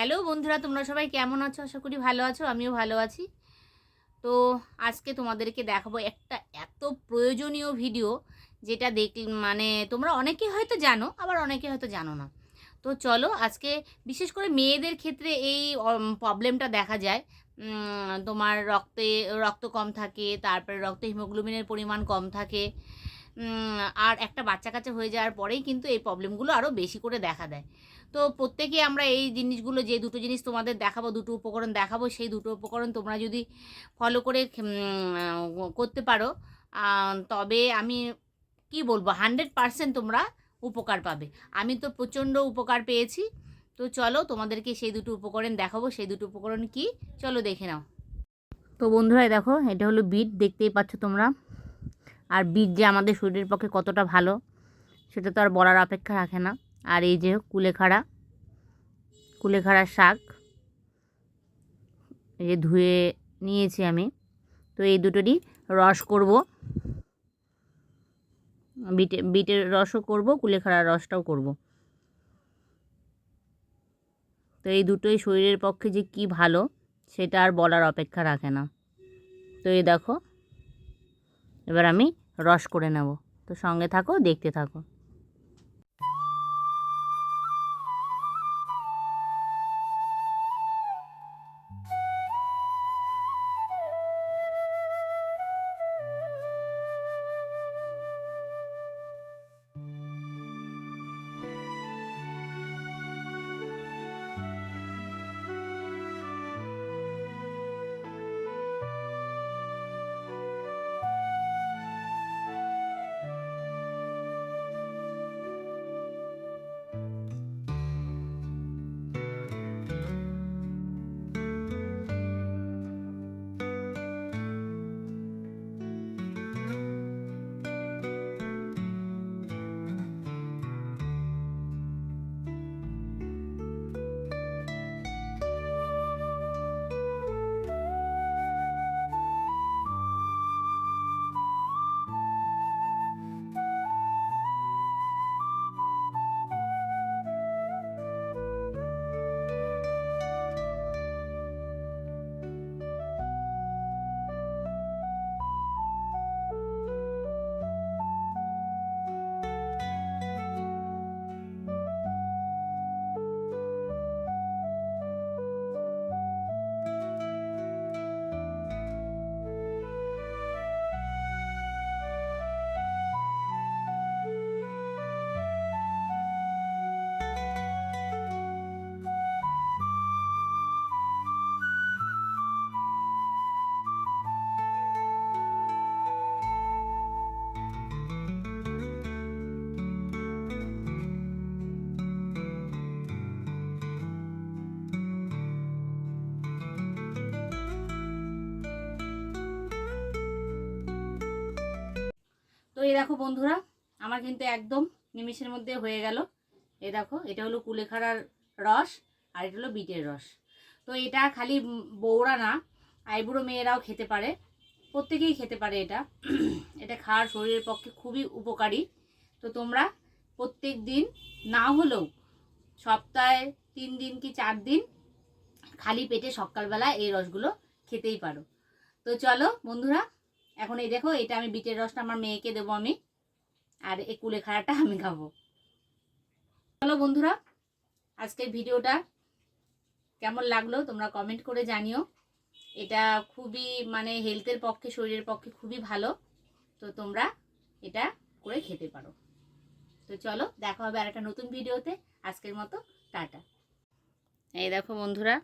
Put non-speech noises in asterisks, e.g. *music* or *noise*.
Hello বন্ধুরা, তোমরা সবাই কেমন আছো? আশা করি ভালো আছো, আমিও ভালো আছি। তো আজকে তোমাদেরকে দেখাবো একটা এত প্রয়োজনীয় ভিডিও যেটা দেখ মানে তোমরা অনেকে হয়তো জানো, আবার অনেকে হয়তো জানো না। তো চলো আজকে বিশেষ করে মেয়েদের ক্ষেত্রে এই প্রবলেমটা দেখা যায়। তোমার রক্তে, রক্ত কম থাকে, তারপরে রক্তে হিমোগ্লোবিনের পরিমাণ কম থাকে। আর একটা বাচ্চা কাচ্চা হয়ে যাওয়ার পরেই কিন্তু এই প্রবলেমগুলো আরও বেশি করে দেখা দেয়। তো প্রত্যেকে আমরা এই জিনিসগুলো, যে দুটো জিনিস তোমাদের দেখাবো, দুটো উপকরণ দেখাবো, সেই দুটো উপকরণ তোমরা যদি ফলো করে করতে পারো তবে আমি কি বলব হান্ড্রেড পারসেন্ট তোমরা উপকার পাবে। আমি তো প্রচণ্ড উপকার পেয়েছি। তো চলো তোমাদেরকে সেই দুটো উপকরণ দেখাবো, সেই দুটো উপকরণ কি? চলো দেখে নাও। তো বন্ধুরা দেখো, এটা হলো বিট দেখতেই পাচ্ছ তোমরা। আর বীজ যে আমাদের শরীরের পক্ষে কতটা ভালো, সেটা তো আর বলার অপেক্ষা রাখে না। আর এই যে কুলেখাড়া, কুলেখাড়ার শাক, এই যে ধুয়ে নিয়েছি আমি। তো এই দুটোরই রস করব। বিটে, বিটের রসও করব, কুলেখাড়ার রসটাও করব। তো এই দুটোই শরীরের পক্ষে যে কি ভালো, সেটা আর বলার অপেক্ষা রাখে না। তো এই দেখো, এবার আমি রস করে নেব। তো সঙ্গে থাকো দেখতে থাকো। এই দেখো বন্ধুরা, আমার কিন্তু একদম নিমিষের মধ্যে হয়ে গেল। এই দেখো, এটা হলো কুলেখাড়ার রস আর এটা হলো বিটের রস। তো এটা খালি বউরা না, আইবুড়ো মেয়েরাও খেতে পারে, প্রত্যেকেই খেতে পারে এটা। *clears throat* এটা খাওয়ার শরীরের পক্ষে খুবই উপকারী। তো তোমরা প্রত্যেক দিন না হলেও সপ্তাহে তিন দিন কি চার দিন খালি পেটে সকালবেলা এই রসগুলো খেতেই পারো। তো চলো বন্ধুরা এখন এই দেখো, এটা আমি বিটের রসটা আমার মেয়েকে দেবো আমি, আর এই কুলেখাড়াটা আমি খাব। চলো বন্ধুরা, আজকের ভিডিওটা কেমন লাগল তোমরা কমেন্ট করে জানিও। এটা খুবই মানে হেলথের পক্ষে, শরীরের পক্ষে খুবই ভালো। তো তোমরা এটা করে খেতে পারো। তো চলো, দেখা হবে আর একটা নতুন ভিডিওতে। আজকের মতো, টাটা। এই দেখো বন্ধুরা